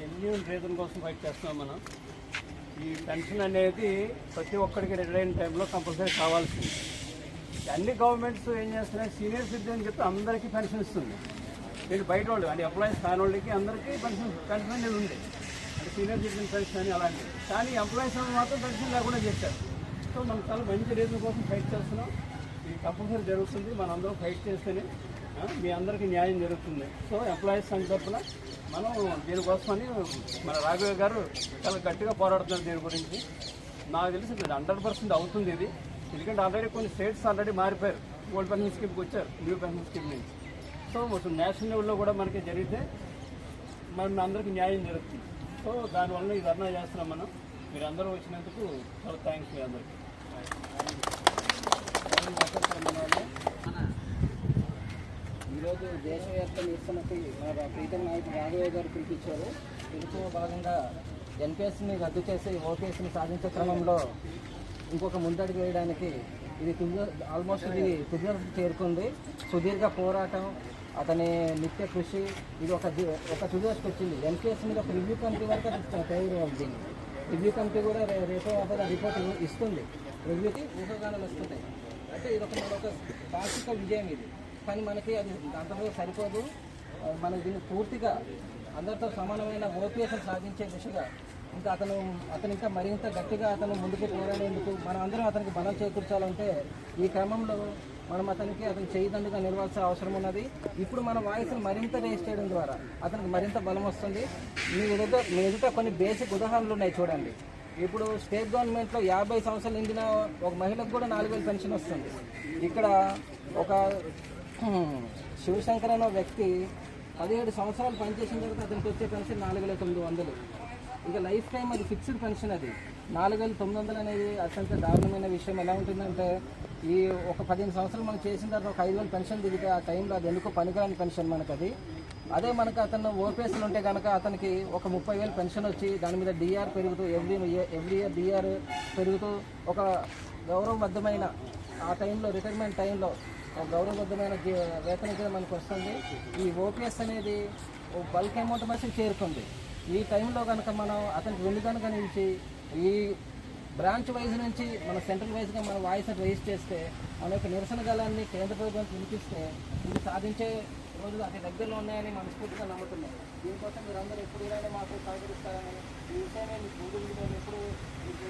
Genuine reason కోసం fight చేస్తున్నాం మనం. ఈ పెన్షన్ అనేది ప్రతి ఒక్కరికి రిటైర్ అయిన టైంలో కంపల్సరీ కావాల్సింది. అన్ని గవర్నమెంట్స్ ఏం చేస్తున్నాయి? సీనియర్ సిటిజన్ చెప్పి అందరికీ పెన్షన్ ఇస్తుంది. వీళ్ళు బయట వాళ్ళు అంటే ఎంప్లాయీస్ కాని వాళ్ళకి అందరికీ పెన్షన్ పెన్షన్ అనేది ఉంది. అంటే సీనియర్ సిటిజన్ పెన్షన్ అని అలాంటివి కానీ ఎంప్లాయీస్ మాత్రం పెన్షన్ లేకుండా చేశారు. సో మనం చాలా మంచి రీజన్ కోసం ఫైట్ చేస్తున్నాం. ఇది కంపల్సరీ జరుగుతుంది. మనందరం ఫైట్ చేస్తేనే మీ అందరికీ న్యాయం జరుగుతుంది. సో ఎంప్లాయీస్ అని తరఫున మనం దీనికోసమని మన రాఘవ గారు చాలా గట్టిగా పోరాడుతున్నారు దీని గురించి. నాకు తెలిసి ఇది హండ్రెడ్ పర్సెంట్ అవుతుంది ఇది. ఎందుకంటే ఆల్రెడీ కొన్ని స్టేట్స్ ఆల్రెడీ మారిపోయారు. ఓల్డ్ పెన్షన్ స్కీమ్కి వచ్చారు. న్యూ పెన్షన్ స్కీమ్ నుంచి. సో మొత్తం నేషనల్ లెవెల్లో కూడా మనకి జరిగితే మన అందరికీ న్యాయం జరుగుతుంది. సో దానివల్ల ఈ ధర్నా చేస్తున్నాం మనం. మీరు అందరూ వచ్చినందుకు చాలా థ్యాంక్స్ మీ అందరికీ. ఈరోజు దేశవ్యాప్త నిరసనకి మన ప్రీతం నాయకుడు రాఘవయ్య గారు పిలిపించారు. పిలిచిన భాగంగా ఎన్పిఎస్ని రద్దు చేసి ఓపీఎస్ని సాధించే క్రమంలో ఇంకొక ముందడుగు వేయడానికి ఇది తుది ఆల్మోస్ట్ ఇది తుదికి చేరుకుంది. సుదీర్ఘ పోరాటం అతని నిత్య కృషి ఇది ఒక ఒక ఒక తుదికి వచ్చింది. ఎన్కేఎస్ మీద ఒక రివ్యూ కమిటీ వరకు అది తయారు అవుతుంది రివ్యూ కమిటీ కూడా రేపో అదే రిపోర్ట్ ఇస్తుంది. రివ్యూకి ఊహగానాలు వస్తుంటాయి అంటే ఇది ఒక ఒక పాక్షిక విజయం ఇది. కానీ మనకి అది దాంట్లో సరిపోదు. మన మనం దీన్ని పూర్తిగా అందరితో సమానమైన ఓపీఎస్ని సాధించే దిశగా ఇంకా అతను అతను ఇంకా మరింత గట్టిగా అతను ముందుకు పోరాడేందుకు మనం అందరం అతనికి బలం చేకూర్చాలంటే ఈ క్రమంలో మనం అతనికి అతను చేయదండుగా నిలవాల్సిన అవసరం ఉన్నది. ఇప్పుడు మన వాయిస్ని మరింత రేస్ చేయడం ద్వారా అతనికి మరింత బలం వస్తుంది. మీ ఎదుట మీ ఎదుట కొన్ని బేసిక్ ఉదాహరణలు ఉన్నాయి చూడండి. ఇప్పుడు స్టేట్ గవర్నమెంట్లో యాభై సంవత్సరాలు నిండిన ఒక మహిళకు కూడా నాలుగు వేలు పెన్షన్ వస్తుంది. ఇక్కడ ఒక శివశంకర్ అనే వ్యక్తి పదిహేడు సంవత్సరాలు పనిచేసిన తర్వాత అతనికి వచ్చే పెన్షన్ నాలుగు వేల తొమ్మిది వందలు. ఇక లైఫ్ టైం అది ఫిక్స్డ్ పెన్షన్ అది. నాలుగు వేల తొమ్మిది వందలు అనేది అత్యంత దారుణమైన విషయం. ఎలా ఉంటుందంటే ఈ ఒక పదిహేను సంవత్సరాలు మనం చేసిన తర్వాత ఒక ఐదు వేలు పెన్షన్ దిగితే ఆ టైంలో అది ఎందుకో పనికిరాని పెన్షన్ మనకు అది అదే మనకు అతను ఓపీఎస్లు ఉంటే కనుక అతనికి ఒక ముప్పై వేలు పెన్షన్ వచ్చి దాని మీద డిఆర్ పెరుగుతూ ఎవ్రీ ఎవ్రీ ఇయర్ డిఆర్ పెరుగుతూ ఒక గౌరవబద్ధమైన ఆ టైంలో రిటైర్మెంట్ టైంలో గౌరవబద్ధమైన జీ- వేతనం కూడా మనకు వస్తుంది. ఈ ఓపీఎస్ అనేది ఓ బల్క్ అమౌంట్ మధ్య చేరుకుంది ఈ టైంలో కనుక మనం అతనికి వెన్ను కనుక ఈ బ్రాంచ్ వైజ్ నుంచి మన సెంట్రల్ వైజ్గా మనం వాయిస్ రైజ్ చేస్తే మన యొక్క నిరసన గలాన్ని కేంద్ర ప్రభుత్వం వినిపిస్తే ఇది సాధించే రోజులు అతి దగ్గరలో ఉన్నాయని మనస్ఫూర్తిగా నమ్ముతున్నాం. దీనికోసం మీరు అందరూ ఎప్పుడు ఇలానే మాకు సహకరిస్తారని ఈ విషయమే మీకు ఎప్పుడు మీకు